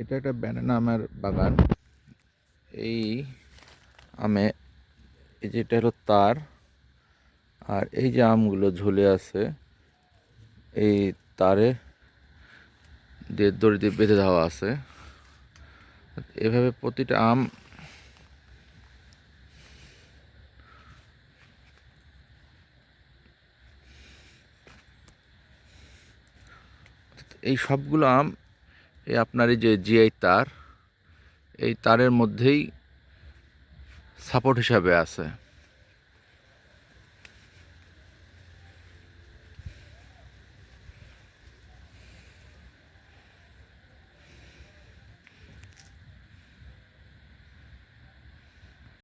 এটা একটা ব্যানানা আমের বাগান। এই আমে, এই যেটা হলো তার, আর এই যে আমগুলো ঝুলে আছে, এই তারে দিয়ে দড়ি দিয়ে বেঁধে দেওয়া আছে। এভাবে প্রতিটা আম এই সবগুলো আম এই আপনার এই যে জিআই তার এই তারের মধ্যেই সাপোর্ট হিসাবে আছে।